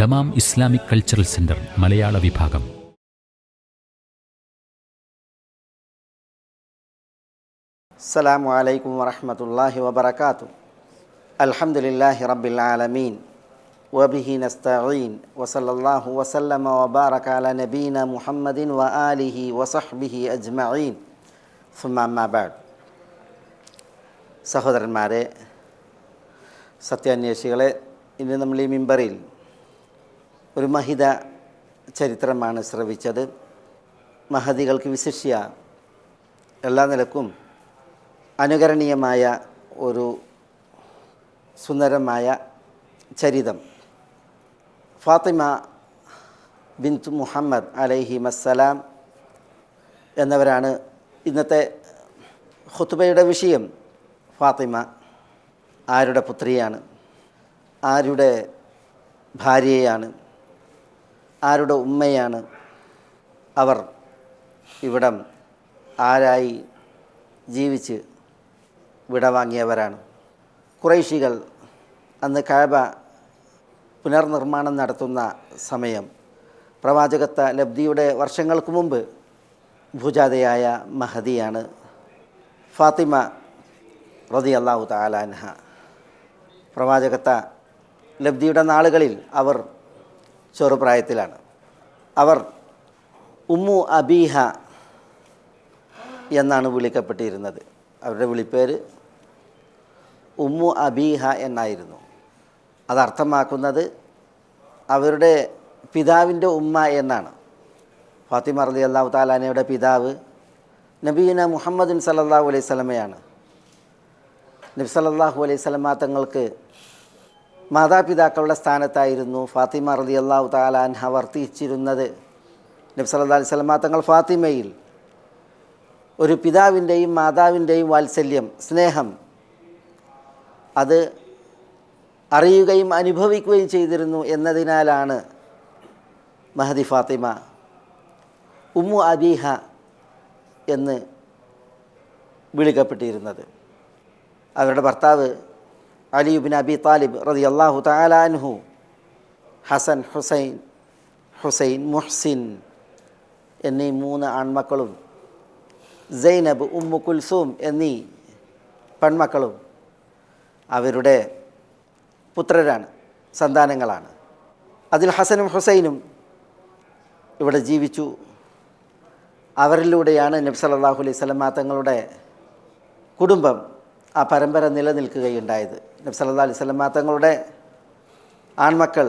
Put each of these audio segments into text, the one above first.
Dammam Islamic cultural centre മലയാള വിഭാഗം. അസ്സലാമു അലൈക്കും വാഹമത്തല്ലാഹി വബർക്കാത്തു അലഹമുല്ലാഹി റബ്ബിൽ ആലമീൻ. വബിഹി നസ്തഈൻ. വസല്ലല്ലാഹു വസല്ലമ വബാറക നബീന മുഹമ്മദിൻ വ ആലിഹി വസഹ്ബിഹി അജ്മഈൻ. സുമാബാഡ് സഹോദരന്മാരെ സത്യാന്വേഷികളെ ഇന്ന് നമ്മൾ ഈ മിമ്പറിയിൽ ഒരു മഹിത ചരിത്രമാണ് ശ്രവിച്ചത്. മഹതികൾക്ക് വിശിഷ്യ എല്ലാ നിലക്കും അനുകരണീയമായ ഒരു സുന്ദരമായ ചരിതം. ഫാത്തിമ ബിന്തു മുഹമ്മദ് അലൈഹി മസ്സലാം എന്നവരാണ് ഇന്നത്തെ ഖുത്ബയുടെ വിഷയം. ഫാത്തിമ ആരുടെ പുത്രിയാണ്? ആരുടെ ഭാര്യയാണ് ആരുടെ ഉമ്മയാണ് അവർ ഇവിടം ആരായി ജീവിച്ച് വിടവാങ്ങിയവരാണ്. കുറേശികൾ അന്ന് കാബ പുനർനിർമ്മാണം നടത്തുന്ന സമയം പ്രവാചകത്ത ലബ്ധിയുടെ വർഷങ്ങൾക്ക് മുമ്പ് ഭുജാതയായ മഹദിയാണ് ഫാത്തിമ റതി അള്ളാഹു താലാൻഹ പ്രവാചകത്ത ലബ്ധിയുടെ നാളുകളിൽ അവർ ചെറുപ്രായത്തിലാണ്. അവർ ഉമ്മു അബീഹ എന്നാണ് വിളിക്കപ്പെട്ടിരുന്നത്. അവരുടെ വിളിപ്പേര് ഉമ്മു അബീഹ എന്നായിരുന്നു. അതർത്ഥമാക്കുന്നത് അവരുടെ പിതാവിന്റെ ഉമ്മ എന്നാണ്. ഫാത്തിമ റലി അള്ളാഹു താലാനയുടെ പിതാവ് നബീന മുഹമ്മദിൻ സല്ലല്ലാഹു അലൈഹി സ്വലമയാണ് നബി സല്ലല്ലാഹു അലൈഹി സ്വലമ തങ്ങൾക്ക് മാതാപിതാക്കളുടെ സ്ഥാനത്തായിരുന്നു ഫാത്തിമ റലി അള്ളാഹു താലാൻഹ വർത്തിച്ചിരുന്നത്. നബി സല്ലല്ലാഹു അലൈഹി സ്വലമ തങ്ങൾ ഫാത്തിമയിൽ ഒരു പിതാവിന്റെയും മാതാവിന്റെയും വാത്സല്യം സ്നേഹം അത് അറിയുകയും അനുഭവിക്കുകയും ചെയ്തിരുന്നു എന്നതിനാലാണ് മഹദി ഫാത്തിമ ഉമ്മു അബീഹ എന്ന് വിളിക്കപ്പെട്ടിരുന്നത്. അവരുടെ ഭർത്താവ് അലിയുബിൻ അബി താലിബ് റതി അള്ളാഹു താലാൻഹു ഹസൻ ഹുസൈൻ ഹുസൈൻ മുഹ്സിൻ എന്നീ മൂന്ന് ആൺമക്കളും സൈനബ് ഉമ്മു കുൽസൂം എന്നീ പെൺമക്കളും അവരുടെ പുത്രരാണ് സന്താനങ്ങളാണ്. അതിൽ ഹസനും ഹുസൈനും ഇവിടെ ജീവിച്ചു. അവരിലൂടെയാണ് നബി സല്ലല്ലാഹു അലൈഹി സ്വലമാ തങ്ങളുടെ കുടുംബം ആ പരമ്പര നിലനിൽക്കുകയുണ്ടായത്. നബി സല്ലല്ലാഹു അലൈഹി തങ്ങളുടെ ആൺമക്കൾ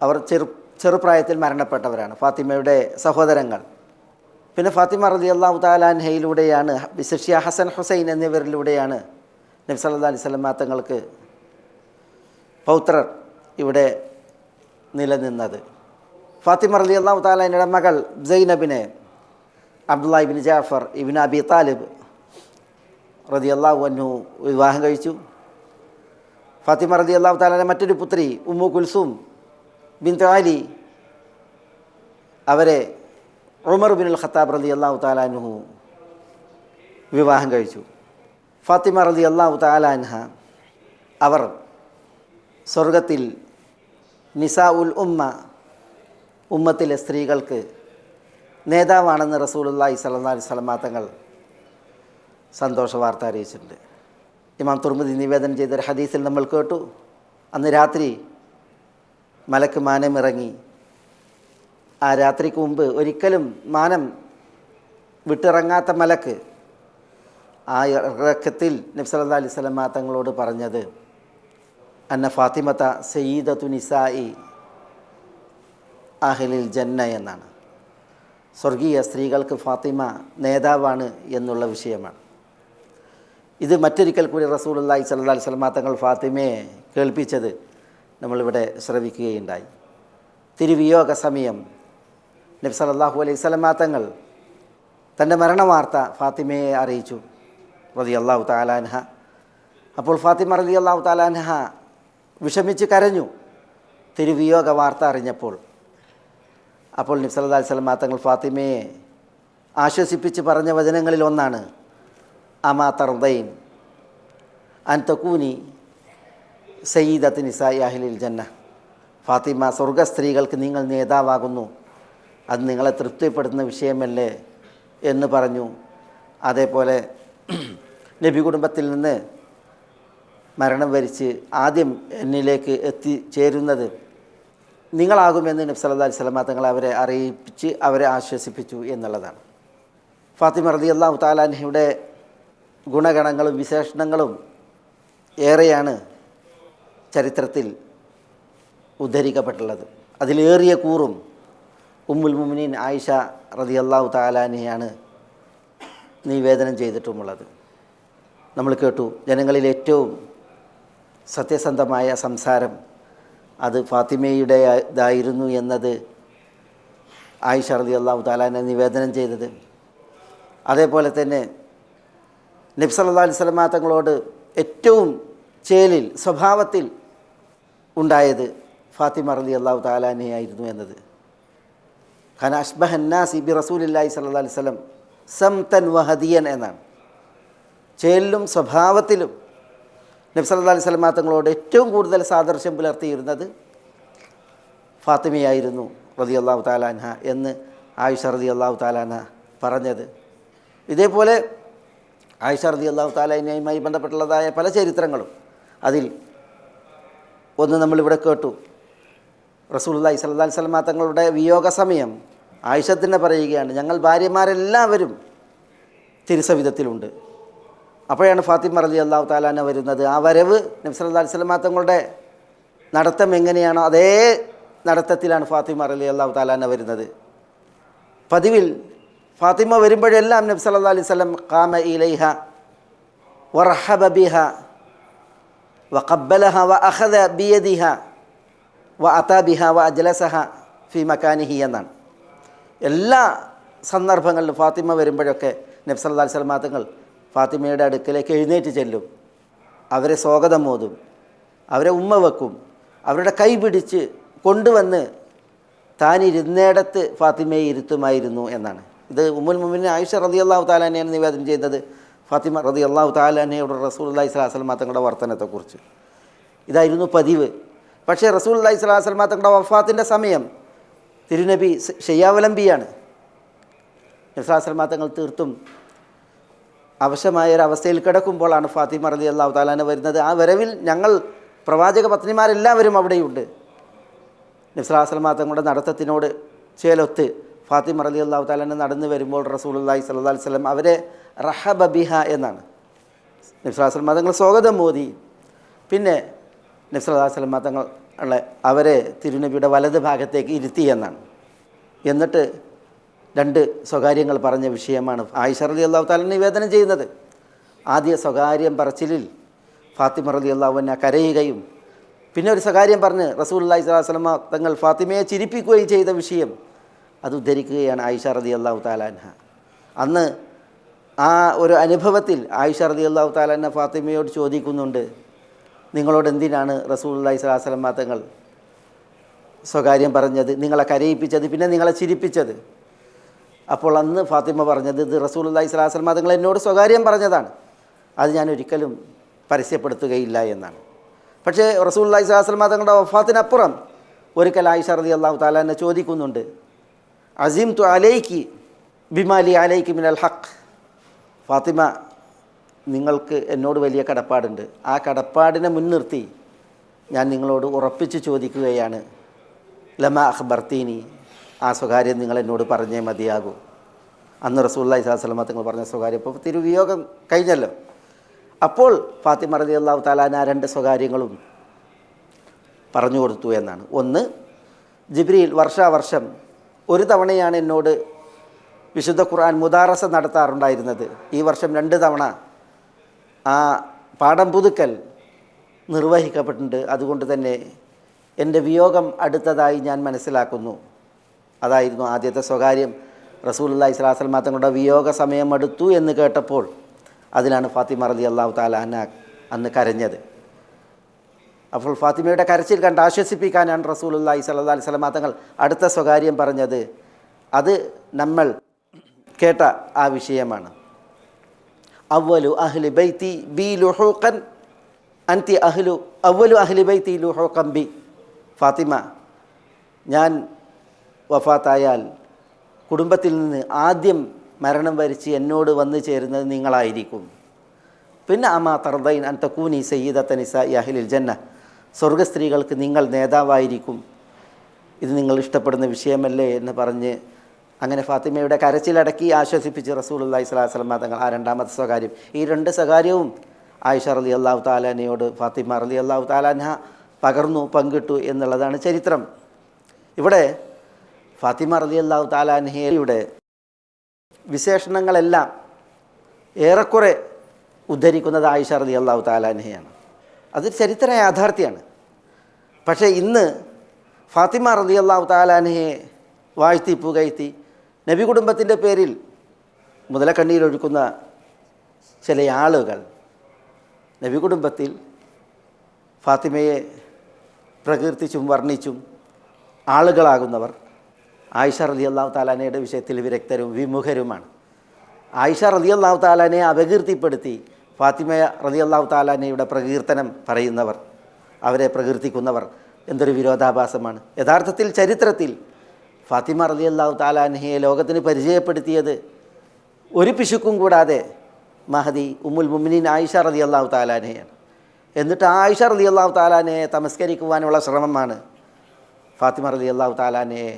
അവർ ചെറു ചെറുപ്രായത്തിൽ മരണപ്പെട്ടവരാണ്. ഫാത്തിമയുടെ സഹോദരങ്ങൾ. പിന്നെ ഫാത്തിമ റതി അള്ളാഹു താലാൻഹയിലൂടെയാണ് വിശിഷ്യ ഹസൻ ഹുസൈൻ എന്നിവരിലൂടെയാണ് നബി സല്ലാ അലൈഹി തങ്ങൾക്ക് പൗത്രർ ഇവിടെ നിലനിന്നത്. ഫാത്തിമ റലി അള്ളാഹു താലാന്റെ മകൾ സൈനബിനെ Abdullah ibn Jafar ibn Abi Talib റതി അള്ളാഹു അന്നു വിവാഹം കഴിച്ചു. ഫാത്തിമ റതി അള്ളാഹു താലാന്റെ മറ്റൊരു പുത്രി ഉമ്മു കുൽസും ബിൻ താലി അവരെ ഉമർ ബിൻ അൽ ഖത്താബ് റതി അള്ളാഹു താലാനുഹു വിവാഹം കഴിച്ചു. ഫാത്തിമ റതി അള്ളാഹു താലാൻഹ അവർ സ്വർഗത്തിൽ നിസാ ഉൽ ഉമ്മ ഉമ്മത്തിലെ സ്ത്രീകൾക്ക് നേതാവാണെന്ന് റസൂലുല്ലാഹി സല്ലാ അലൈഹി സ്വലമാ തങ്ങൾ സന്തോഷ വാർത്ത അറിയിച്ചിട്ടുണ്ട്. ഇമാം തുർമുദി നിവേദനം ചെയ്തൊരു ഹദീസിൽ നമ്മൾ കേട്ടു. അന്ന് രാത്രി മലക്ക് മാനമിറങ്ങി ആ രാത്രിക്ക് മുമ്പ് ഒരിക്കലും മാനം വിട്ടിറങ്ങാത്ത മലക്ക് ആ ഇറക്കത്തിൽ നബ്സല്ലാ അലൈഹി സ്വലമ തങ്ങളോട് പറഞ്ഞത് അന്ന ഫാത്തിമത്ത സയ്യിദ നിസായി അഹലിൽ ജന്ന എന്നാണ്. സ്വർഗീയ സ്ത്രീകൾക്ക് ഫാത്തിമ നേതാവാണ് എന്നുള്ള വിഷയമാണ്. ഇത് മറ്റൊരിക്കൽ കൂടി റസൂലി സല്ലാ സ്വലമ തങ്ങൾ ഫാത്തിമയെ കേൾപ്പിച്ചത് നമ്മളിവിടെ ശ്രവിക്കുകയുണ്ടായി. തിരുവിയോഗ സമയം. നബി സലല്ലാഹു അലൈഹി സ്വലമ തങ്ങൾ തന്റെ മരണവാർത്ത ഫാത്തിമയെ അറിയിച്ചു. റതി അള്ളാഹു താലാൻഹ അപ്പോൾ ഫാത്തിമ റതി അള്ളാഹു താലാൻഹ വിഷമിച്ച് കരഞ്ഞു. തിരുവിയോഗ വാർത്ത അറിഞ്ഞപ്പോൾ. അപ്പോൾ നബി സല്ലല്ലാഹു അലൈഹി തങ്ങൾ ഫാത്തിമയെ ആശ്വസിപ്പിച്ച് പറഞ്ഞ വചനങ്ങളിൽ ഒന്നാണ്. അൻ തക്കൂനി സയ്യിദത്ത് നിസായി അഹ്ലിൽ ജന്ന ഫാത്തിമ സ്വർഗ സ്ത്രീകൾക്ക് നിങ്ങൾ നേതാവാകുന്നു. അത് നിങ്ങളെ തൃപ്തിപ്പെടുത്തുന്ന വിഷയമല്ലേ എന്ന് പറഞ്ഞു. അതേപോലെ നബി കുടുംബത്തിൽ നിന്ന് മരണം വരിച്ച് ആദ്യം എന്നിലേക്ക് എത്തിച്ചേരുന്നത് നിങ്ങളാകുമെന്ന് നബി സല്ലല്ലാഹു അലൈഹി വസല്ലമ തങ്ങൾ അവരെ അറിയിപ്പിച്ച് അവരെ ആശ്വസിപ്പിച്ചു എന്നുള്ളതാണ്. ഫാത്തിമ റതി അള്ളാഹു ഗുണഗണങ്ങളും വിശേഷണങ്ങളും ഏറെയാണ് ചരിത്രത്തിൽ ഉദ്ധരിക്കപ്പെട്ടുള്ളത്. അതിലേറിയ കൂറും ഉമ്മുൽ മുമിനീൻ ആയിഷ റതി അള്ളാഹു താലാനെയാണ് നിവേദനം ചെയ്തിട്ടുമുള്ളത്. നമ്മൾ കേട്ടു ജനങ്ങളിൽ ഏറ്റവും സത്യസന്ധമായ സംസാരം അത് ഫാത്തിമയുടേതായിരുന്നു എന്നത് ആയിഷ റതി അള്ളാഹു താലാനെ നിവേദനം ചെയ്തത്. അതേപോലെ തന്നെ നബ്സല്ലാ അലൈഹി സ്വലമാ തങ്ങളോട് ഏറ്റവും ചേലിൽ സ്വഭാവത്തിൽ ഉണ്ടായത് ഫാത്തിമ റലി അള്ളാഹു താലാനെയായിരുന്നു എന്നത്. ഖാൻ അഷ്ബഹന്നാസി ബി റസൂലില്ലാഹി സല്ലാ അലൈഹി സ്വലം സംതൻ വഹദിയൻ എന്നാണ്. ചേലിലും സ്വഭാവത്തിലും നബ്സല്ലാ അലൈഹി സ്വലമാ തങ്ങളോട് ഏറ്റവും കൂടുതൽ സാദർശ്യം പുലർത്തിയിരുന്നത് ഫാത്തിമയായിരുന്നു റതി അള്ളാഹു താലാൻഹ എന്ന് ആയിഷ റതി അള്ളാഹു താലാൻഹ പറഞ്ഞത്. ഇതേപോലെ ആയിഷ റതി അള്ളാഹു താലയുമായി ബന്ധപ്പെട്ടുള്ളതായ പല ചരിത്രങ്ങളും അതിൽ ഒന്ന് നമ്മളിവിടെ കേട്ടു. സ്വല്ലല്ലാഹി അലൈഹി വസല്ലമ തങ്ങളുടെ വിയോഗ സമയം ആയിഷത്തിനെ പറയുകയാണ് ഞങ്ങൾ ഭാര്യമാരെല്ലാവരും തിരുസവിധത്തിലുണ്ട് അപ്പോഴാണ് ഫാത്തിമ റലി അള്ളാഹു താലാന വരുന്നത്. ആ വരവ് നബി സല്ലല്ലാഹു അലൈഹി തങ്ങളുടെ നടത്തം എങ്ങനെയാണോ അതേ നടത്തത്തിലാണ് ഫാത്തിമ റലി അള്ളാഹു താലാന വരുന്നത്. പതിവിൽ ഫാത്തിമ വരുമ്പോഴെല്ലാം നബി സല്ലല്ലാഹു അലൈഹി വസല്ലം ഖാമ ഇലൈഹ വറഹബ ബിഹ വഖബ്ബലഹ വഅഖദ ബിയദിഹ വഅതാ ബിഹ അജലസഹ ഫി മക്കാനിഹി എന്നാണ്. എല്ലാ സന്ദർഭങ്ങളിലും ഫാത്തിമ വരുമ്പോഴൊക്കെ നബി സല്ലല്ലാഹു അലൈഹി വസല്ലം തങ്ങൾ ഫാത്തിമയുടെ അടുക്കലേക്ക് എഴുന്നേറ്റ് ചെല്ലും. അവരെ സ്വാഗതം മോതും അവരെ ഉമ്മ വെക്കും. അവരുടെ കൈ പിടിച്ച് കൊണ്ടുവന്ന് താൻ ഇരുന്നേടത്ത് ഫാത്തിമയെ ഇരുത്തുമായിരുന്നു എന്നാണ്. ഇത് ഉമ്മുൽ മുമിന് ആയിഷ റതി അള്ളാഹു താലാനെയാണ് നിവേദനം ചെയ്യുന്നത് ഫാത്തിമ റതി അള്ളാഹു താലാനയുടെ റസൂൽ അള്ളഹി സ്വലാസ്ലം തങ്ങളുടെ വർത്തനത്തെക്കുറിച്ച്. ഇതായിരുന്നു പതിവ്. പക്ഷേ റസൂൽ അള്ളഹി സ്വലാസ്ലം തങ്ങളുടെ വഫാത്തിന്റെ സമയം തിരുനബി ഷെയ്യാവലംബിയാണ് നബ്സാസ്ലമാ തങ്ങൾ തീർത്തും അവശമായ ഒരു കിടക്കുമ്പോഴാണ് ഫാത്തിമ റതി അള്ളാഹു താലാന വരുന്നത്. ആ വരവിൽ ഞങ്ങൾ പ്രവാചക പത്നിമാരെല്ലാവരും അവിടെയുണ്ട്. നബ്സലാസ്ലമാ തങ്ങളുടെ നടത്തത്തിനോട് ചേലൊത്ത് ഫാത്തിമ അലി അള്ളാഹു താലാന നടന്നു വരുമ്പോൾ റസൂലുള്ളാഹി സല്ലാ വസല്ലം അവരെ റഹബബിഹ എന്നാണ്. നബ്സലാസ്ലമാ തങ്ങൾ സ്വാഗതം മോദി. പിന്നെ നബ്സലാസ്ലമാ തങ്ങൾ അവരെ തിരുനബിയുടെ വലത് ഭാഗത്തേക്ക് ഇരുത്തി എന്നാണ്. എന്നിട്ട് രണ്ട് സ്വകാര്യങ്ങൾ പറഞ്ഞ വിഷയമാണ് ആയിഷ അലി അള്ളാഹു താലാൻ നിവേദനം ചെയ്യുന്നത്. ആദ്യ സ്വകാര്യം പറച്ചിലിൽ ഫാത്തിമ അള്ളാഹു അള്ളാഹുവിനെ കരയുകയും പിന്നെ ഒരു സ്വകാര്യം പറഞ്ഞ് റസൂൽ അള്ളഹി സ്വലാസ്ലമ തങ്ങൾ ഫാത്തിമയെ ചിരിപ്പിക്കുകയും ചെയ്ത വിഷയം അത് ഉദ്ധരിക്കുകയാണ് ആയിഷ റതി അള്ളാഹു താലാൻഹ അന്ന് ആ ഒരു അനുഭവത്തിൽ ആയിഷ റതി അള്ളാഹു താലാൻഹ ഫാത്തിമയോട് ചോദിക്കുന്നുണ്ട് നിങ്ങളോട് എന്തിനാണ് റസൂൽ അള്ളഹി സ്വലാസ്ലമ തങ്ങൾ സ്വകാര്യം പറഞ്ഞത്? നിങ്ങളെ കരയിപ്പിച്ചത് പിന്നെ നിങ്ങളെ ചിരിപ്പിച്ചത്? അപ്പോൾ അന്ന് ഫാത്തിമ പറഞ്ഞത് ഇത് റസൂൽ അള്ളഹി സ്വലാസ്ലമ മാത്തങ്ങൾ എന്നോട് സ്വകാര്യം പറഞ്ഞതാണ്. അത് ഞാൻ ഒരിക്കലും പരസ്യപ്പെടുത്തുകയില്ല എന്നാണ്. പക്ഷേ റസൂൽ അള്ളഹി സ്വലാസ്ലമ മാത്തങ്ങളുടെ വഫാത്തിനപ്പുറം ഒരിക്കൽ ആയിഷ റതി അള്ളാഹു താലാനെ ചോദിക്കുന്നുണ്ട് അസീം തു അലൈക്ക് ബിമാലി അലൈക്ക് മിനൽ ഹക്ക് ഫാത്തിമ നിങ്ങൾക്ക് എന്നോട് വലിയ കടപ്പാടുണ്ട്. ആ കടപ്പാടിനെ മുൻനിർത്തി ഞാൻ നിങ്ങളോട് ഉറപ്പിച്ച് ചോദിക്കുകയാണ്. ലമ അഖ്ബർത്തീനി ആ സ്വകാര്യം നിങ്ങൾ എന്നോട് പറഞ്ഞേ മതിയാകൂ. അന്ന് റസൂല്ലായി സ്വലാസ്ലമ തങ്ങൾ പറഞ്ഞ സ്വകാര്യം ഇപ്പോൾ തിരുവിയോഗം കഴിഞ്ഞല്ലോ. അപ്പോൾ ഫാത്തിമ റതി അള്ളാഹു താലാൻ ആ രണ്ട് സ്വകാര്യങ്ങളും പറഞ്ഞു കൊടുത്തു എന്നാണ്. ഒന്ന് ജിബ്രിയിൽ വർഷാവർഷം ഒരു തവണയാണ് എന്നോട് വിശുദ്ധ ഖുർആൻ മുദാറസ നടത്താറുണ്ടായിരുന്നത്. ഈ വർഷം രണ്ട് തവണ ആ പാഠം പുതുക്കൽ നിർവഹിക്കപ്പെട്ടിട്ടുണ്ട്. അതുകൊണ്ട് തന്നെ എന്റെ വിയോഗം അടുത്തതായി ഞാൻ മനസ്സിലാക്കുന്നു. അതായിരുന്നു ആദ്യത്തെ സ്വകാര്യം. റസൂൽ അല്ലാ വസല്ലമ തങ്ങളുടെ വിയോഗ സമയം അടുത്തു എന്ന് കേട്ടപ്പോൾ അതിലാണ് ഫാത്തിമ റലി അള്ളാഹു താലാന അന്ന് കരഞ്ഞത്. അപ്പോൾ ഫാത്തിമയുടെ കരച്ചിൽ കണ്ട് ആശ്വസിപ്പിക്കാനാണ് സ്വല്ലല്ലാഹി അലൈഹി സ്വലാ തങ്ങൾ അടുത്ത സ്വകാര്യം പറഞ്ഞത് അത് നമ്മൾ കേട്ട ആ വിഷയമാണ്. അവലു അഹ്ലി ബൈത്തി ബി ലുഹൂഖൻ അൻതി അഹ്ലു അവലു അഹ്ലി ബൈത്തി ലുഹോക്കം ബി. ഫാത്തിമ ഞാൻ വഫാത്തായാൽ കുടുംബത്തിൽ നിന്ന് ആദ്യം മരണം വരിച്ച് എന്നോട് വന്നു ചേരുന്നത് നിങ്ങളായിരിക്കും. പിന്നെ അമാ തർദൈൻ അൻ തക്കൂനി സയ്യിദത്ത ഈ യാഹിലിൽ ജന്ന. സ്വർഗസ്ത്രീകൾക്ക് നിങ്ങൾ നേതാവായിരിക്കും. ഇത് നിങ്ങൾ ഇഷ്ടപ്പെടുന്ന വിഷയമല്ലേ എന്ന് പറഞ്ഞ് അങ്ങനെ ഫാത്തിമയുടെ കരച്ചിലടക്കി ആശ്വസിപ്പിച്ച് സ്വലാഹു വസ്ലമ തങ്ങൾ ആ രണ്ടാമത്തെ സ്വകാര്യം. ഈ രണ്ട് സ്വകാര്യവും ആയിഷ അലി അള്ളാഹു താലാനയോട് ഫാത്തിമ അലി അള്ളാഹു താലാന പകർന്നു പങ്കിട്ടു എന്നുള്ളതാണ് ചരിത്രം. ഇവിടെ ഫാത്തിമ അലി അള്ളാഹു താലാനഹയുടെ വിശേഷണങ്ങളെല്ലാം ഏറെക്കുറെ ഉദ്ധരിക്കുന്നത് ആയിഷ അലി അള്ളാഹു താലാൻഹയാണ് അത് ചരിത്ര യാഥാർത്ഥ്യമാണ്. പക്ഷേ ഇന്ന് ഫാത്തിമ റലി അള്ളാഹു താലാൻഹയെ വാഴ്ത്തി പുകഴ്ത്തി നബി കുടുംബത്തിന്റെ പേരിൽ മുതലക്കണ്ണീരൊഴുക്കുന്ന ചില ആളുകൾ നബി കുടുംബത്തിൽ ഫാത്തിമയെ പ്രകീർത്തിച്ചും വർണിച്ചും ആളുകളാകുന്നവർ ആയിഷ റലി അള്ളാഹു താലാനയുടെ വിഷയത്തിൽ വിരക്തരും വിമുഖരുമാണ്. ആയിഷ റലി അള്ളാഹു താലാനെ അപകീർത്തിപ്പെടുത്തി ഫാത്തിമ റതി അള്ളാഹു താലാനയുടെ പ്രകീർത്തനം പറയുന്നവർ അവരെ പ്രകീർത്തിക്കുന്നവർ എന്തൊരു വിരോധാഭാസമാണ്. യഥാർത്ഥത്തിൽ ചരിത്രത്തിൽ ഫാത്തിമ റതി അള്ളാഹു താലാനഹയെ ലോകത്തിന് പരിചയപ്പെടുത്തിയത് ഒരു പിശുക്കും കൂടാതെ മഹദി ഉമ്മുൽ മുമിനീൻ ആയിഷ റതി അള്ളാഹു താലാനഹയാണ് എന്നിട്ട് ആയിഷ റതി അള്ളാഹു താലാനയെ തമസ്കരിക്കുവാനുള്ള ശ്രമമാണ് ഫാത്തിമ റതി അള്ളാഹു താലാനയെ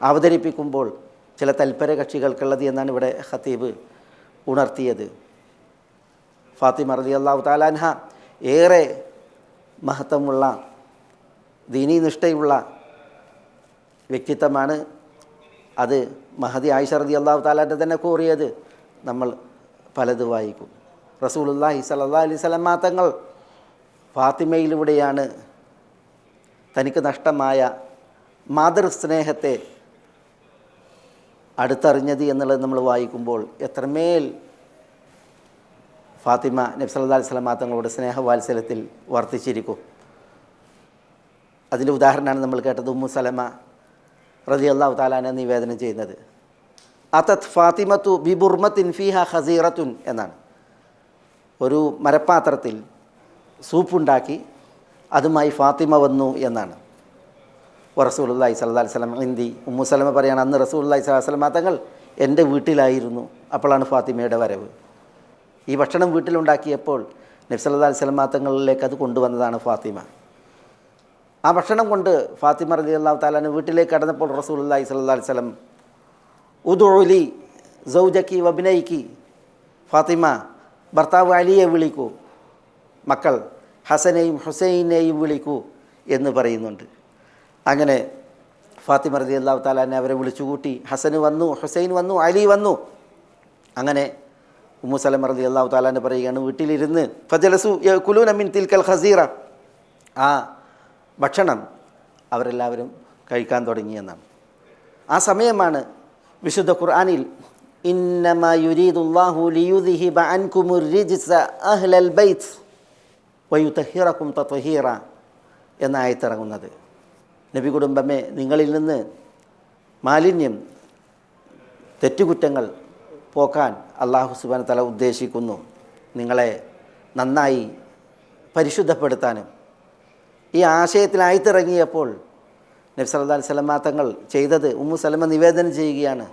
അവതരിപ്പിക്കുമ്പോൾ ചില തൽപര കക്ഷികൾക്കുള്ളത് എന്നാണ് ഇവിടെ ഖത്തീബ് ഉണർത്തിയത്. ഫാത്തിമ റലി അള്ളാഹു താലാൻഹ ഏറെ മഹത്വമുള്ള ദീനീ നിഷ്ഠയുള്ള വ്യക്തിത്വമാണ് അത് മഹദി ആയിഷ റതി അള്ളാഹു താലാന്റെ തന്നെ കോറിയത്. നമ്മൾ പലത് വായിക്കും. റസൂലുല്ലാഹി സല്ലാ അലൈഹി സ്വലമാ തങ്ങൾ ഫാത്തിമയിലൂടെയാണ് തനിക്ക് നഷ്ടമായ മാതൃസ്നേഹത്തെ അടുത്തറിഞ്ഞത് എന്നുള്ളത് നമ്മൾ വായിക്കുമ്പോൾ എത്രമേൽ ഫാത്തിമ നബി സല്ലാ അലൈഹി സ്വലമാ തങ്ങളോട് സ്നേഹവാത്സല്യത്തിൽ വർദ്ധിച്ചിരിക്കും അതിന്റെ ഉദാഹരണമാണ് നമ്മൾ കേട്ടത് ഉമ്മു സലമ റതി അള്ളാഹു താലാനെ നിവേദനം ചെയ്യുന്നത്. അതത് ഫാത്തിമത്തു ബിബുർമത്തിൻ ഫിഹ ഹസീറത്തുൻ എന്നാണ്. ഒരു മരപ്പാത്രത്തിൽ സൂപ്പുണ്ടാക്കി അതുമായി ഫാത്തിമ വന്നു എന്നാണ്. റസൂലുല്ലാഹി സല്ലാ സ്വലം ഹിന്ദി ഉമ്മു സലമ പറയാണ് അന്ന് റസൂലുല്ലാഹി സ്വലാ സ്വലമ തങ്ങൾ എന്റെ വീട്ടിലായിരുന്നു. അപ്പോഴാണ് ഫാത്തിമയുടെ വരവ്. ഈ ഭക്ഷണം വീട്ടിലുണ്ടാക്കിയപ്പോൾ നബ്സല്ലാ സ്വലം മാത്തങ്ങളിലേക്ക് അത് കൊണ്ടുവന്നതാണ് ഫാത്തിമ. ആ ഭക്ഷണം കൊണ്ട് ഫാത്തിമ റലി അള്ളാഹു താലാന് വീട്ടിലേക്ക് കടന്നപ്പോൾ റസൂൽ അല്ലാഹി സ്വല്ലാ സ്വലം ഉദുലി സൗജക്കി വബിനയ്ക്കി ഫാത്തിമ ഭർത്താവ് അലിയെ വിളിക്കൂ മക്കൾ ഹസനെയും ഹുസൈനെയും വിളിക്കൂ എന്ന് പറയുന്നുണ്ട്. അങ്ങനെ ഫാത്തിമ റലി അള്ളാഹു താലാനെ അവരെ വിളിച്ചുകൂട്ടി ഹസന് വന്നു ഹുസൈൻ വന്നു അലി വന്നു. അങ്ങനെ ഉമ്മു സലം റലി അള്ളാഹു താലാന്റെ പറയുകയാണ് വീട്ടിലിരുന്ന് ഫജലസു കുലൂൻ മിൻ തിൽക്കൽ ഹസീറ ആ ഭക്ഷണം അവരെല്ലാവരും കഴിക്കാൻ തുടങ്ങിയെന്നാണ് ആ സമയമാണ് വിശുദ്ധ ഖുർആാനിൽ ഇന്നമ യുരീദുല്ലാഹു ലിയുദിഹിബ അൻകുമുർ റിജ്സ അഹ്ലൽ ബൈത്ത് വയുതഹിറക്കും തത്വഹീറ എന്ന ആയത്തിറങ്ങുന്നത്. നബി കുടുംബമേ നിങ്ങളിൽ നിന്ന് മാലിന്യം തെറ്റുകുറ്റങ്ങൾ പോക്കാൻ അള്ളാഹു സുബാൻ തല ഉദ്ദേശിക്കുന്നു. നിങ്ങളെ നന്നായി പരിശുദ്ധപ്പെടുത്താനും. ഈ ആശയത്തിലായിത്തിറങ്ങിയപ്പോൾ നബി സല്ലാ അലൈഹി സ്വലമാ തങ്ങൾ ചെയ്തത് ഉമ്മു സലമ നിവേദനം ചെയ്യുകയാണ്.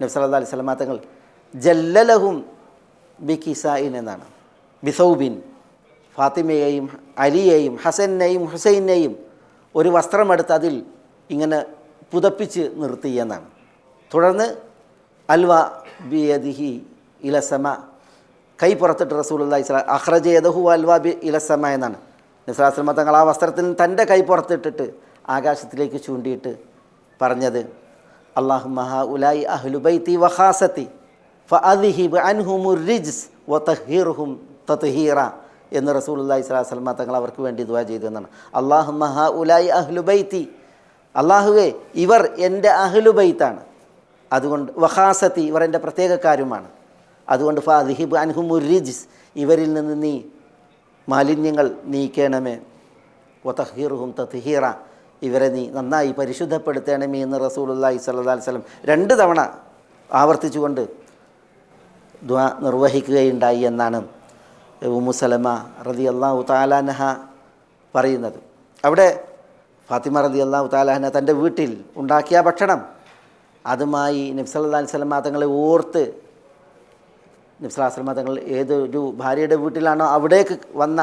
നബി സല്ലാ തങ്ങൾ ജല്ലലഹും ബി കിസായിൻ എന്നാണ്. ബിസൗബിൻ ഫാത്തിമയെയും അലിയെയും ഹസനെയും ഹുസൈനെയും ഒരു വസ്ത്രമെടുത്ത് അതിൽ ഇങ്ങനെ പുതപ്പിച്ച് നിർത്തി എന്നാണ്. തുടർന്ന് അൽവ ബിയദിഹി ഇലസമ കൈ പുറത്തിട്ട് റസൂലി സ്വലാം അഹ്റജേദഹു അൽവാ ബി ഇലസമ എന്നാണ്. നിസ്ലാസ്ലമ തങ്ങൾ ആ വസ്ത്രത്തിൽ തന്റെ കൈ പുറത്തിട്ടിട്ട് ആകാശത്തിലേക്ക് ചൂണ്ടിയിട്ട് പറഞ്ഞത് അള്ളാഹു മഹാ ഉലായി അഹ്ലുബൈത്തി വഹാസത്തി ഫഅദിഹിബ് അൻഹുമുർ റിജ്സ് വതഹിർഹും തത്ഹീറ എന്ന് റസൂലുള്ളാഹി സ്വലാഹു സ്വലമ തങ്ങൾ അവർക്ക് വേണ്ടി ദുആ ചെയ്തു എന്നാണ്. അള്ളാഹു മഹാ ഉലായി അഹ്ലുബൈത്തി അള്ളാഹുവേ ഇവർ എന്റെ അഹ്ലുബൈത്താണ് അതുകൊണ്ട് വഹാസത്തി ഇവർ എന്റെ പ്രത്യേകക്കാരുമാണ് അതുകൊണ്ട് ഫാദിഹിബ് അൻഹുമുർ റിജ്സ്. ഇവരിൽ നിന്ന് നീ മാലിന്യങ്ങൾ നീക്കണമേ. വതഹീറുഹും തത്ഹീറ. ഇവരെ നീ നന്നായി പരിശുദ്ധപ്പെടുത്തണമേ എന്ന് റസൂലുല്ലാഹി അലൈഹി വസല്ലം രണ്ട് തവണ ആവർത്തിച്ചുകൊണ്ട് ദ്വാ നിർവഹിക്കുകയുണ്ടായി എന്നാണ് ഉമ്മുസലമ റതി അള്ളാഹു താലാനഹ പറയുന്നത്. അവിടെ ഫാത്തിമ റതി അള്ളാഹു താലാഹന തന്റെ വീട്ടിൽ ഉണ്ടാക്കിയ ഭക്ഷണം അതുമായി നബ്സല്ലാ സ്വലമാ തങ്ങളെ ഓർത്ത് നബ്സലാസ്ലമ തങ്ങൾ ഏതൊരു ഭാര്യയുടെ വീട്ടിലാണോ അവിടേക്ക് വന്ന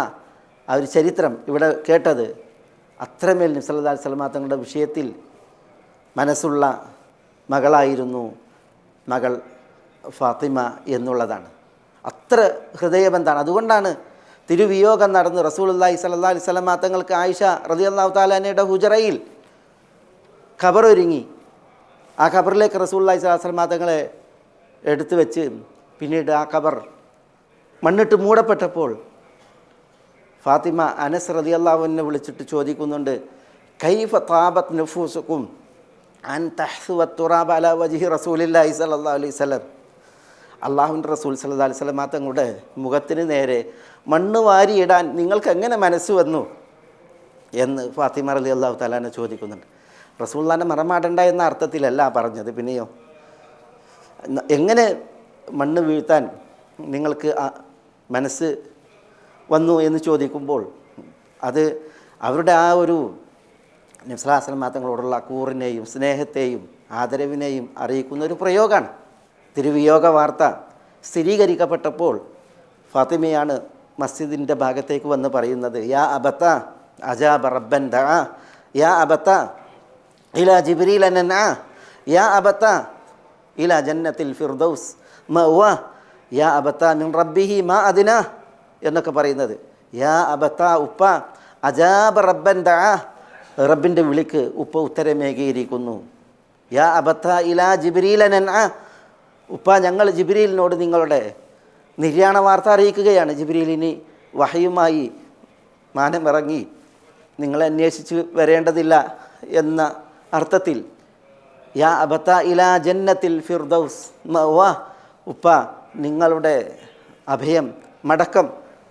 ആ ഒരു ചരിത്രം ഇവിടെ കേട്ടത് അത്രമേൽ നബ്സല്ലാ സ്വലമാ തങ്ങളുടെ വിഷയത്തിൽ മനസ്സുള്ള മകളായിരുന്നു മകൾ ഫാത്തിമ എന്നുള്ളതാണ്. അത്ര ഹൃദയബന്ധാണ്. അതുകൊണ്ടാണ് തിരുവിയോഗം നടന്ന് സ്വല്ലല്ലാഹി അലൈഹി വസല്ലം തങ്ങൾക്ക് ആയിഷ റളിയല്ലാഹു താലാനയുടെ ഹുജറയിൽ ഖബറൊരുങ്ങി. ആ ഖബറിലേക്ക് റസൂള്ളി അലൈഹി തങ്ങളെ എടുത്തു വെച്ച് പിന്നീട് ആ ഖബർ മണ്ണിട്ട് മൂടപ്പെട്ടപ്പോൾ ഫാത്തിമ അനസ് റതി അള്ളാഹുവിനെ വിളിച്ചിട്ട് ചോദിക്കുന്നുണ്ട് കൈഫ താബത്ത് നഫൂസുക്കും അൻ തഹ്സുവ തുറാബ അല വജിഹി റസൂലില്ലാഹി സല്ലാ അലൈഹി വസല്ലം? അള്ളാഹുവിന്റെ റസൂൽ സല്ലാ അലൈഹി സ്വലം തങ്ങളുടെ മുഖത്തിന് നേരെ മണ്ണ് വാരിയിടാൻ നിങ്ങൾക്ക് എങ്ങനെ മനസ്സ് വന്നു? എന്ന് ഫാത്തിമ റലി അള്ളാഹു തലാനെ ചോദിക്കുന്നുണ്ട്. റസൂല്ലാനെ മറമാടണ്ട എന്ന അർത്ഥത്തിലല്ല പറഞ്ഞത്. പിന്നെയോ? എങ്ങനെ മണ്ണ് വീഴ്ത്താൻ നിങ്ങൾക്ക് മനസ്സ് വന്നു എന്ന് ചോദിക്കുമ്പോൾ അത് അവരുടെ ആ ഒരു നിസ്ലാസന തങ്ങളോടുള്ള കൂറിനെയും സ്നേഹത്തെയും ആദരവിനെയും അറിയിക്കുന്ന ഒരു പ്രയോഗമാണ്. തിരുവിയോഗ വാർത്ത സ്ഥിരീകരിക്കപ്പെട്ടപ്പോൾ ഫാത്തിമയാണ് മസ്ജിദിന്റെ ഭാഗത്തേക്ക് വന്ന് പറയുന്നത് യാ അബത്ത അജാബ റബ്ബൻ ദ യാ അബത്ത ഇല ജിബ്രീൽ അനന യാ അബത്ത ഇല ജന്നത്തിൽ മഅ്വ യാ അബത്ത മിൻ റബ്ബിഹി മാ അദിന എന്നൊക്കെ പറയുന്നത്. യാ അബത്ത ഉപ്പ അജാബ് റബ്ബൻ ദാ റബ്ബിന്റെ വിളിക്ക് ഉപ്പ ഉത്തരമേകിയിരിക്കുന്നു. യാ അബത്ത ഇല ജിബ്രീലനൻ ആ ഉപ്പ ഞങ്ങൾ ജിബ്രീലിനോട് നിങ്ങളുടെ നിര്യാണ വാർത്ത അറിയിക്കുകയാണ്. ജിബ്രീലിന് വഹയുമായി മാനമിറങ്ങി നിങ്ങളെ അന്വേഷിച്ച് വരേണ്ടതില്ല എന്ന അർത്ഥത്തിൽ യാ അബത്ത ഇല ജന്നത്തിൽ ഫിർദൗസ് വാ ഉപ്പ നിങ്ങളുടെ അഭയം മടക്കം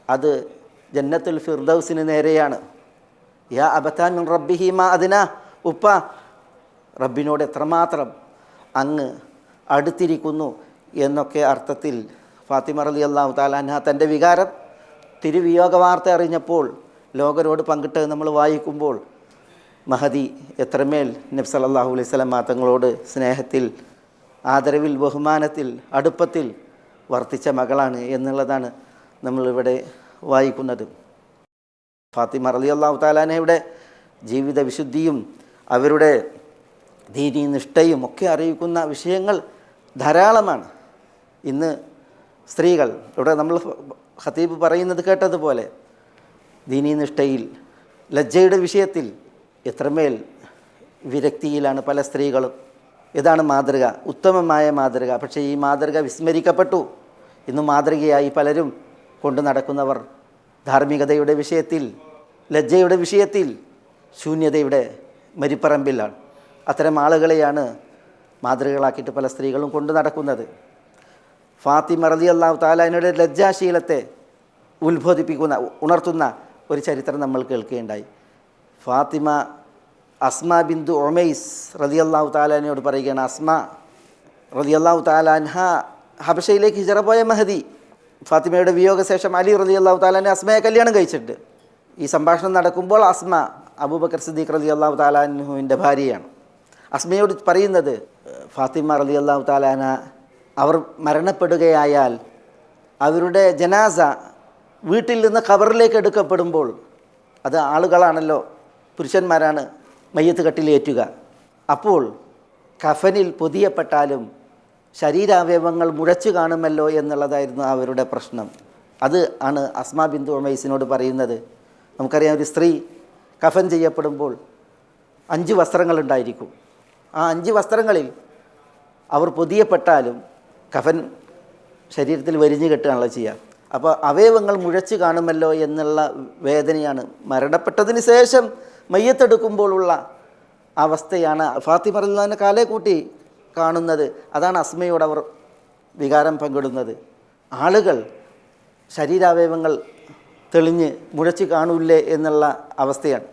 അത് ജന്നത്തുൽ ഫിർദൗസിന് നേരെയാണ്. യാ അബത്താൻ മിൻ റബ്ബിഹി മാ അതിന ഉപ്പ റബ്ബിനോട് എത്രമാത്രം അങ്ങ് അടുത്തിരിക്കുന്നു എന്നൊക്കെ അർത്ഥത്തിൽ ഫാത്തിമ റലി അള്ളാഹു താലാൻഹ തന്റെ വികാരം തിരുവിയോഗ വാർത്ത അറിഞ്ഞപ്പോൾ ലോകരോട് പങ്കിട്ട് നമ്മൾ വായിക്കുമ്പോൾ മഹദി എത്രമേൽ നബ്സ് അല്ലാഹു അലൈഹി സ്വലം തങ്ങളോട് സ്നേഹത്തിൽ ആദരവിൽ ബഹുമാനത്തിൽ അടുപ്പത്തിൽ വർത്തിച്ച മകളാണ് എന്നുള്ളതാണ് നമ്മളിവിടെ വായിക്കുന്നത്. ഫാത്തിമ അലി അള്ളാഹു താലാനയുടെ ജീവിത വിശുദ്ധിയും അവരുടെ ദീനി നിഷ്ഠയും ഒക്കെ അറിയിക്കുന്ന വിഷയങ്ങൾ ധാരാളമാണ്. ഇന്ന് സ്ത്രീകൾ ഇവിടെ നമ്മൾ ഖത്തീബ് പറയുന്നത് കേട്ടതുപോലെ ദീനി നിഷ്ഠയിൽ ലജ്ജയുടെ വിഷയത്തിൽ എത്രമേൽ വിരക്തിയിലാണ് പല സ്ത്രീകളും. ഇതാണ് മാതൃക ഉത്തമമായ മാതൃക. പക്ഷേ ഈ മാതൃക വിസ്മരിക്കപ്പെട്ടു. ഇന്ന് മാതൃകയായി പലരും കൊണ്ടു നടക്കുന്നവർ ധാർമ്മികതയുടെ വിഷയത്തിൽ ലജ്ജയുടെ വിഷയത്തിൽ ശൂന്യതയുടെ മരിപ്പറമ്പിലാണ്. അത്തരം ആളുകളെയാണ് മാതൃകകളാക്കിയിട്ട് പല സ്ത്രീകളും കൊണ്ടു നടക്കുന്നത്. ഫാത്തിമ റലി അള്ളാഹു താലാനയുടെ ലജ്ജാശീലത്തെ ഉത്ബോധിപ്പിക്കുന്ന ഉണർത്തുന്ന ഒരു ചരിത്രം നമ്മൾ കേൾക്കുകയുണ്ടായി. ഫാത്തിമ അസ്മ ബിന്ദു ഒമൈസ് റതി അള്ളാഹു താലാനയോട് പറയുകയാണ് അസ്മ റതി അള്ളാഹു താലാൻഹ ഹബഷയിലേക്ക് ഹിജറ പോയ മഹദി. ഫാത്തിമയുടെ വിയോഗശേഷം അലി റതി അള്ളാഹു താലാനെ അസ്മയെ കല്യാണം കഴിച്ചിട്ടുണ്ട്. ഈ സംഭാഷണം നടക്കുമ്പോൾ അസ്മ അബൂബക്കർ സിദ്ദീഖ് റതി അള്ളാഹു താലാൻഹുവിന്റെ ഭാര്യയാണ്. അസ്മയോട് പറയുന്നത് ഫാത്തിമ റതി അള്ളാഹു താലാന അവർ മരണപ്പെടുകയായാൽ അവരുടെ ജനാസ വീട്ടിൽ നിന്ന് ഖബറിലേക്ക് എടുക്കപ്പെടുമ്പോൾ അത് ആളുകളാണല്ലോ പുരുഷന്മാരാണ് മയ്യത്ത് കട്ടിലേറ്റുക അപ്പോൾ കഫനിൽ പൊതിയപ്പെട്ടാലും ശരീരാവയവങ്ങൾ മുഴച്ചു കാണുമല്ലോ എന്നുള്ളതായിരുന്നു അവരുടെ പ്രശ്നം. അത് ആണ് അസ്മാ ബിന്ദു ഉമൈസിനോട് പറയുന്നത്. നമുക്കറിയാം ഒരു സ്ത്രീ കഫൻ ചെയ്യപ്പെടുമ്പോൾ അഞ്ച് വസ്ത്രങ്ങളുണ്ടായിരിക്കും. ആ അഞ്ച് വസ്ത്രങ്ങളിൽ അവർ പൊതിയപ്പെട്ടാലും കഫൻ ശരീരത്തിൽ വരിഞ്ഞു കെട്ടുകയാണല്ലോ ചെയ്യുക. അപ്പോൾ അവയവങ്ങൾ മുഴച്ചു കാണുമല്ലോ എന്നുള്ള വേദനയാണ് മരണപ്പെട്ടതിന് ശേഷം മയ്യത്തെടുക്കുമ്പോഴുള്ള അവസ്ഥയാണ്. ഫാത്തിമ റഹ്ലാന്റെ കാലേ കൂട്ടി കാണുന്നത്. അതാണ് അസ്മയോട് അവർ വികാരം പങ്കിടുന്നത്. ആളുകൾ ശരീരാവയവങ്ങൾ തെളിഞ്ഞ് മുഴച്ചു കാണൂല്ലേ എന്നുള്ള അവസ്ഥയാണ്.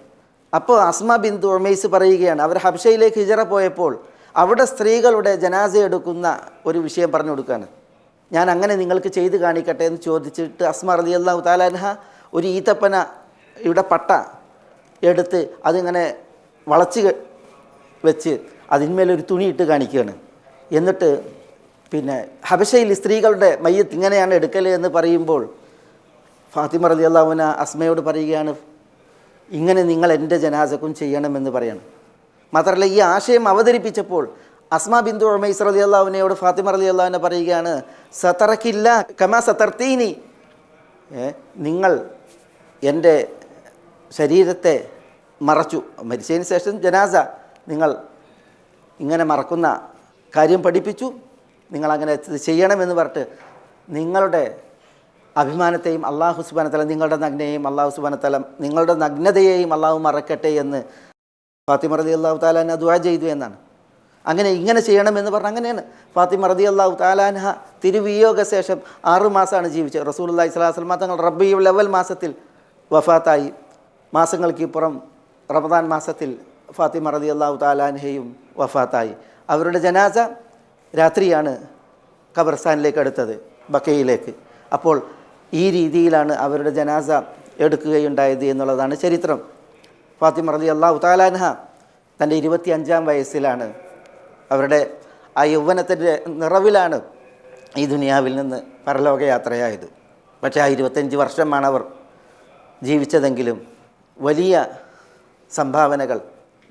അപ്പോൾ അസ്മ ബിന്ദു ഒമൈസ് പറയുകയാണ് അവർ ഹബ്ഷയിലേക്ക് ഹിജറ പോയപ്പോൾ അവിടെ സ്ത്രീകളുടെ ജനാസ എടുക്കുന്ന ഒരു വിഷയം പറഞ്ഞു കൊടുക്കുകയാണ്. ഞാൻ അങ്ങനെ നിങ്ങൾക്ക് ചെയ്ത് കാണിക്കട്ടെ എന്ന് ചോദിച്ചിട്ട് അസ്മ റലി അള്ളാഹു താലാൻഹ ഒരു ഈത്തപ്പന ഇവിടെ പട്ട എടുത്ത് അതിങ്ങനെ വളച്ച് വെച്ച് അതിന്മേലൊരു തുണിയിട്ട് കാണിക്കുകയാണ്. എന്നിട്ട് പിന്നെ ഹബശയിൽ സ്ത്രീകളുടെ മയ്യത്ത് ഇങ്ങനെയാണ് എടുക്കൽ എന്ന് പറയുമ്പോൾ ഫാത്തിമ റലി അള്ളാഹുന അസ്മയോട് പറയുകയാണ് ഇങ്ങനെ നിങ്ങൾ എന്റെ ജനാസക്കും ചെയ്യണമെന്ന് പറയണം. മാത്രമല്ല ഈ ആശയം അവതരിപ്പിച്ചപ്പോൾ അസ്മ ബിന്ദു ഉമൈസ് റലി അള്ളാഹുവിനയോട് ഫാത്തിമ റലി അള്ളാഹുവിനെ പറയുകയാണ് സത്തറക്കില്ല കമാ സത്തർത്തീനി നിങ്ങൾ എന്റെ ശരീരത്തെ മറച്ചു. മരിച്ചതിന് ശേഷം ജനാസ നിങ്ങൾ ഇങ്ങനെ മറക്കുന്ന കാര്യം പഠിപ്പിച്ചു. നിങ്ങളങ്ങനെ ചെയ്യണമെന്ന് പറഞ്ഞിട്ട് നിങ്ങളുടെ അഭിമാനത്തെയും അള്ളാഹു സുബാനത്തല നിങ്ങളുടെ നഗ്നയെയും അള്ളാഹു സുബാനത്തല നിങ്ങളുടെ നഗ്നതയെയും അള്ളാഹു മറക്കട്ടെ എന്ന് ഫാത്തിമ റതി അള്ളാഹു താലാന ദുആ ചെയ്തു എന്നാണ്. അങ്ങനെ ഇങ്ങനെ ചെയ്യണമെന്ന് പറഞ്ഞ അങ്ങനെയാണ്. ഫാത്തിമ റതി അള്ളാഹു താലാൻഹ തിരുവിയോഗ ശേഷം ആറു മാസമാണ് ജീവിച്ചത്. റസൂൽ അള്ളഹി സ്വലാസ്ലമ തങ്ങൾ റബ്ബിയുൽ ലെവൽ മാസത്തിൽ വഫാത്തായി. മാസങ്ങൾക്ക് ഇപ്പുറം റമദാൻ മാസത്തിൽ ഫാത്തിമ റതി അള്ളാഹു താലാൻഹയും വഫാത്തായി. അവരുടെ ജനാസ രാത്രിയാണ് ഖബർസ്ഥാനിലേക്ക് എടുത്തത് ബക്കയിലേക്ക്. അപ്പോൾ ഈ രീതിയിലാണ് അവരുടെ ജനാസ എടുക്കുകയുണ്ടായത് എന്നുള്ളതാണ് ചരിത്രം. ഫാത്തിമ റതി അള്ളാഹു താലാൻഹ തന്റെ ഇരുപത്തി അഞ്ചാം വയസ്സിലാണ്. അവരുടെ ആ യൗവനത്തിന്റെ നിറവിലാണ് ഈ ദുനിയാവിൽ നിന്ന് പരലോകയാത്രയായത്. പക്ഷേ ആ ഇരുപത്തഞ്ച് വർഷമാണ് അവർ ജീവിച്ചതെങ്കിലും വലിയ സംഭാവനകൾ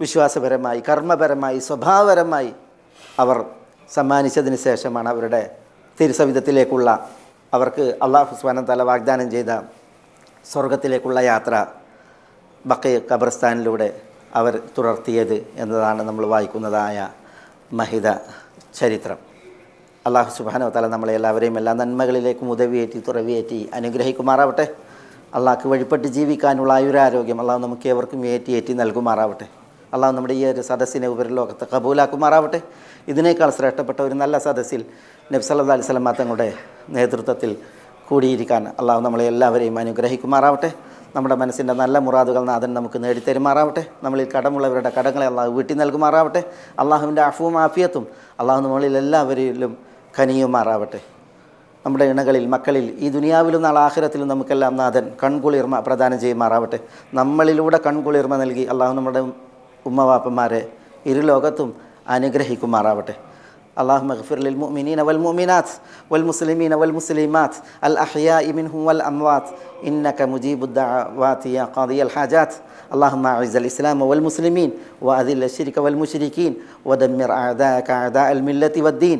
വിശ്വാസപരമായി കർമ്മപരമായി സ്വഭാവപരമായി അവർ സമ്മാനിച്ചതിന് ശേഷമാണ് അവരുടെ തിരുസവിധത്തിലേക്കുള്ള അവർക്ക് അള്ളാഹു സുബാന തല വാഗ്ദാനം ചെയ്ത സ്വർഗത്തിലേക്കുള്ള യാത്ര ബക്കയ ഖബർസ്ഥാനിലൂടെ അവർ തുടർത്തിയത് എന്നതാണ് നമ്മൾ വായിക്കുന്നതായ മഹിത ചരിത്രം. അള്ളാഹു സുബാനോ തല നമ്മളെ എല്ലാവരെയും എല്ലാ നന്മകളിലേക്കും ഉദവിയേറ്റി തുറവിയേറ്റി അനുഗ്രഹിക്കുമാറാവട്ടെ. അള്ളാഹ്ക്ക് വഴിപ്പെട്ട് ജീവിക്കാനുള്ള ആയുരാരോഗ്യം അള്ളാഹ് നമുക്ക് ഏവർക്കും ഏറ്റി ഏറ്റി നൽകുമാറാവട്ടെ. അള്ളാഹ് നമ്മുടെ ഈ ഒരു സദസ്സിനെ ഉപരിലോകത്ത് കബൂലാക്കുമാറാവട്ടെ. ഇതിനേക്കാൾ ശ്രേഷ്ഠപ്പെട്ട ഒരു നല്ല സദസ്സിൽ നബ്സല്ലാ അലൈഹി സ്വലമാ തങ്ങളുടെ നേതൃത്വത്തിൽ കൂടിയിരിക്കാൻ അള്ളാഹു നമ്മളെ എല്ലാവരെയും അനുഗ്രഹിക്കുമാറാവട്ടെ. നമ്മുടെ മനസ്സിന്റെ നല്ല മുറാദുകൾ നാഥൻ നമുക്ക് നേടിത്തരുമാറാവട്ടെ. നമ്മളിൽ കടമുള്ളവരുടെ കടങ്ങളെ അള്ളാഹു വീട്ടി നൽകുമാറാവട്ടെ. അള്ളാഹുവിന്റെ അഫുവും ആഫിയത്തും അള്ളാഹു നമ്മളിൽ എല്ലാവരിലും കനിയുമാറാവട്ടെ. നമ്മുടെ ഇണകളിൽ മക്കളിൽ ഈ ദുനിയാവിലും നാളെ ആഖിറത്തിലും നമുക്കെല്ലാം നാഥൻ കൺകുളിർമ പ്രദാനം ചെയ്യുമാറാവട്ടെ നമ്മളിലൂടെ കൺകുളിർമ നൽകി അള്ളാഹു നമ്മുടെ ഉമ്മവാപ്പന്മാരെ ഇരുലോകത്തും അനുഗ്രഹിക്കുമാറാവട്ടെ اللهم اغفر للمؤمنين والمؤمنات والمسلمين والمسلمات الأحياء منهم والأموات إنك مجيب الدعوات يا قاضي الحاجات اللهم أعز الإسلام والمسلمين وأذل الشرك والمشركين ودمر أعداءك أعداء الملة والدين